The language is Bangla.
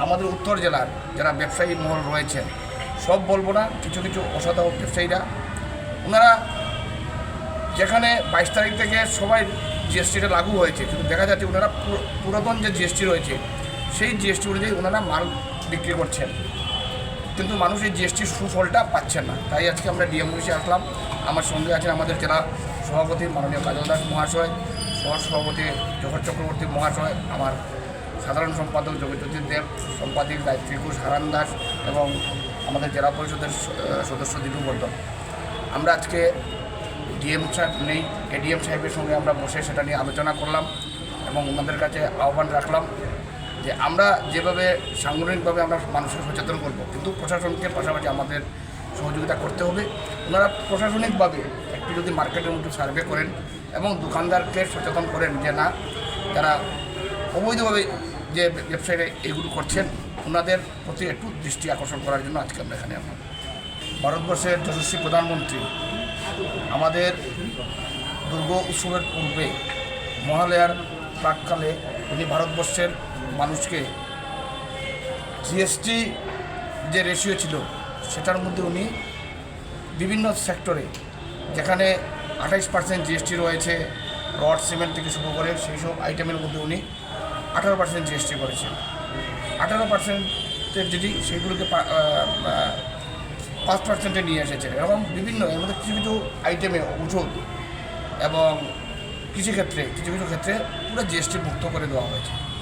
আমাদের উত্তর জেলার যারা ব্যবসায়ী মহল রয়েছেন, সব বলব না, কিছু কিছু অসাধু ব্যবসায়ীরা। ওনারা যেখানে বাইশ তারিখ থেকে সবাই জিএসটিটা লাগু হয়েছে, কিন্তু দেখা যাচ্ছে ওনারা পুর- পুরাতন যে জিএসটি রয়েছে, সেই জিএসটি অনুযায়ী ওনারা মাল বিক্রি করছেন। কিন্তু মানুষ এই জিএসটির সুফলটা পাচ্ছেন না। তাই আজকে আমরা ডিএম অফিসে আসলাম। আমার সঙ্গে আছেন আমাদের জেলা সভাপতি মাননীয় কাজল দাস মহাশয় সহ সভাপতি জহর চক্রবর্তী মহাশয়, আমার সাধারণ সম্পাদক যোগজ্যোতি দেব, সম্পাদিক গায়ত্রী হারান দাস এবং আমাদের জেলা পরিষদের সদস্য দিলু বর্ধন। আমরা আজকে ডিএম সাহেব নেই, এডিএম সাহেবের সঙ্গে আমরা বসে সেটা নিয়ে আলোচনা করলাম এবং ওনাদের কাছে আহ্বান রাখলাম যে আমরা যেভাবে সাংগঠনিকভাবে আমরা মানুষকে সচেতন করব, কিন্তু প্রশাসনকে পাশাপাশি আমাদের সহযোগিতা করতে হবে। ওনারা প্রশাসনিকভাবে একটু যদি মার্কেটের মধ্যে সার্ভে করেন এবং দোকানদারকে সচেতন করেন যে না, যারা অবৈধভাবে যে ব্যবসায়ীরা এগুলো করছেন, ওনাদের প্রতি একটু দৃষ্টি আকর্ষণ করার জন্য আজকে আমরা এখানে আমরা ভারতবর্ষের যশস্বী প্রধানমন্ত্রী, আমাদের দুর্গ উৎসবের পূর্বে মহালয়ার প্রাককালে উনি ভারতবর্ষের মানুষকে জিএসটি যে রেশিও ছিল, সেটার মধ্যে উনি বিভিন্ন সেক্টরে যেখানে আঠাইশ পার্সেন্ট জিএসটি রয়েছে, রড সিমেন্ট থেকে শুরু করে সেই সব আইটেমের মধ্যে উনি আঠারো পার্সেন্ট জিএসটি করেছে। আঠারো পার্সেন্টের যদি সেগুলোকে পাঁচ পার্সেন্টে নিয়ে এসেছে। এবং বিভিন্ন, এর মধ্যে কিছু কিছু আইটেমে ওষুধ এবং কৃষিক্ষেত্রে, কিছু কিছু ক্ষেত্রে পুরো জিএসটি মুক্ত করে দেওয়া হয়েছে।